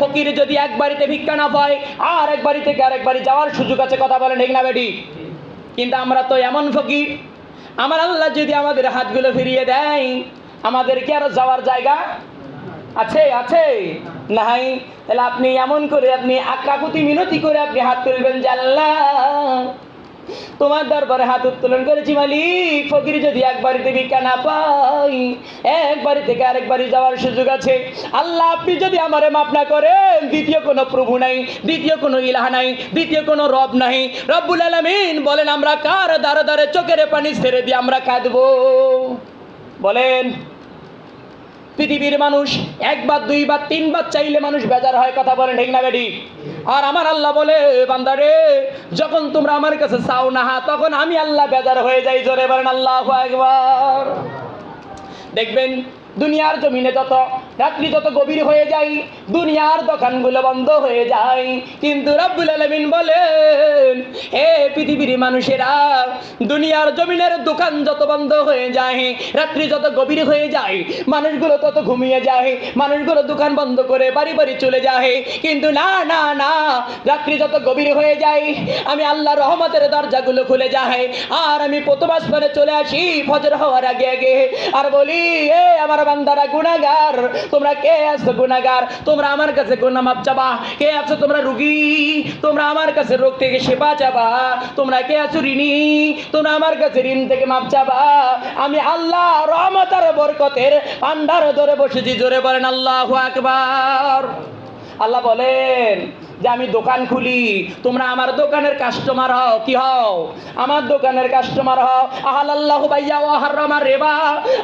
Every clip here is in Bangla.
ফকির যদি এক বাড়িতে ভিক্ষা না পায়, আর এক বাড়ি থেকে আরেক বাড়ি যাওয়ার সুযোগ আছে, কথা বলেন ঠিক না বেটি? কিন্তু আমরা তো এমন ফকির, আমার আল্লাহ যদি আমাদের হাতগুলো ফিরিয়ে দেয় আমাদের কি আরও যাওয়ার জায়গা আছে আছে? নাই? তাহলে আপনি এমন করে, আপনি আকাকুতি মিনতি করে আপনি হাত তুলবেন যে আল্লাহ তোমার দরবারে হাত উত্তোলন করেছি মালিক। ফকির, যদি এক বাড়িতে ভিক্ষা পাই, এক বাড়ি থেকে আরেক বাড়ি যাওয়ার সুযোগ আছে। আল্লাহ, আপনি যদি আমারে মাপ না করেন, দ্বিতীয় কোনো প্রভু নাই, দ্বিতীয় কোনো ইলাহা নাই, দ্বিতীয় কোনো রব নাই। রব্বুল আলামিন বলেন, আমরা কার দ্বারে দ্বারে চোখের পানি ছেড়ে দিয়ে আমরা কাঁদবো? বলেন, পৃথিবীর মানুষ একবার, দুইবার, তিনবার চাইলে মানুষ বেজার হয়, কথা বলেন ঠিক না বেডি আর আমার আল্লাহ বলে বান্দারে, যখন তোমরা আমার কাছে চাও না, তখন আমি আল্লাহ বেজার হয়ে যাই, জোরে বলেন আল্লাহ একবার দেখবেন, দুনিয়ার জমিনে যত রাত্রি যত গভীর হয়ে যায়, দুনিয়ার দোকানগুলো বন্ধ হয়ে যায়। কিন্তু রব্বুল আলমিন বলেন, হে পৃথিবীর মানুষেরা, দুনিয়ার জমিনের দোকান যত বন্ধ হয়ে যায়, রাত্রি যত গভীর হয়ে যায়, মানুষগুলো তত ঘুমিয়ে যায়, মানুষগুলো দোকান বন্ধ করে বাড়ি বাড়ি চলে যায়। কিন্তু না না না, রাত্রি যত গভীর হয়ে যায়, আমি আল্লাহ রহমতের দরজাগুলো খুলে যায়। আর আমি প্রথম আসমানে চলে আসি, ফজর হওয়ার আগে আগে। আর বলি, এ আমার বান্দারা গুনাগার তোমরা কে আছো গুনাগার তোমরা আমার কাছে গুনাহ মাপ চাবা। কে আছো তোমরা রুগী? তোমরা আমার কাছে রোগ থেকে সেবা চাবা। তোমরা কে আছো ঋণী? তোমরা আমার কাছে ঋণ থেকে মাপ চাবা। আমি আল্লাহ রহমতের বরকতের পান্ডার ধরে বসেছি। জোরে বলেন আল্লাহ আকবার। আল্লাহ বলেন যে আমি দোকান খুলি, তোমরা আমার দোকানের কাস্টমার হও, কি হও? আমার দোকানের কাস্টমার হও। আহাল আল্লাহ ভাইয়া ও হারামার রেবা।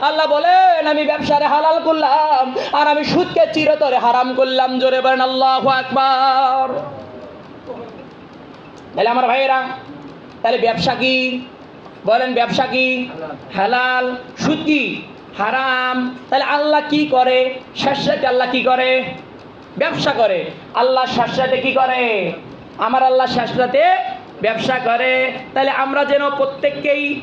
আল্লাহ বলেন, আমি ব্যবসারে হালাল করলাম, আর আমি সুদকে চিরতরে হারাম করলাম। জোরে বলেন, আল্লাহ আকবার। তাহলে আমার ভাইয়েরা, তাহলে ব্যবসা কি? বলেন, ব্যবসা কি? হালাল। সুদ কি? হারাম। তাহলে আল্লাহ কি করে? শেষে আল্লাহ কি করে? ব্যবসা করে। আল্লাহ শেষরাতে কি করে? আমার আল্লাহ শেষরাতে ব্যবসা করে। তাহলে আমরা যেন প্রত্যেককেই,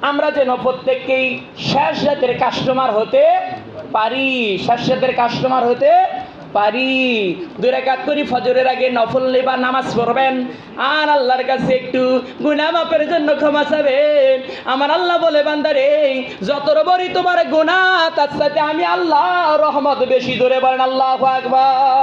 আমরা যেন প্রত্যেককেই শেষ রাতের কাস্টমার হতে পারি। শেষ রাতের কাস্টমার হতে পারি। দুই রাকাত করি ফজরের আগে নফল নেবা, নামাজ পড়বেন। আর আল্লাহর কাছে একটু গুনা মাপের জন্য ক্ষমা চাবেন। আমার আল্লাহ বলে, বান্দারে, যত বড়ই তোমার গুনাহ, তার সাথে আমি আল্লাহ রহমত বেশি ধরে বলেন আল্লাহ আকবার।